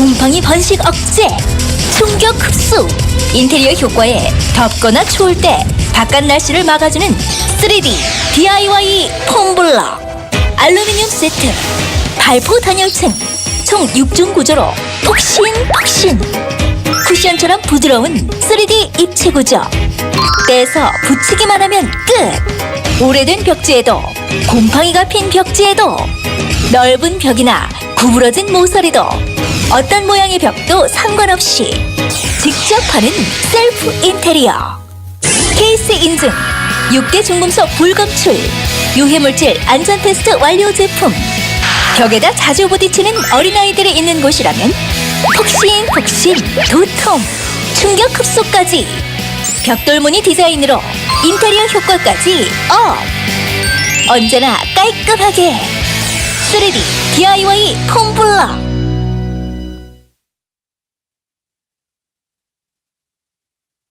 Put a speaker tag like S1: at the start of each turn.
S1: 곰팡이 번식 억제, 충격 흡수, 인테리어 효과에 덥거나 추울 때 바깥 날씨를 막아주는 3D DIY 폼블럭, 알루미늄 세트, 발포 단열층, 총 6중 구조로 폭신폭신, 쿠션처럼 부드러운 3D 입체 구조. 떼서 붙이기만 하면 끝. 오래된 벽지에도 곰팡이가 핀 벽지에도 넓은 벽이나 구부러진 모서리도 어떤 모양의 벽도 상관없이 직접 하는 셀프 인테리어. 케이스 인증 6대 중금속 불검출 유해물질 안전 테스트 완료 제품. 벽에다 자주 부딪히는 어린아이들이 있는 곳이라면 폭신폭신 도톰 충격 흡수까지. 벽돌무늬 디자인으로 인테리어 효과까지 업. 언제나 깔끔하게. 3D DIY 폼블럭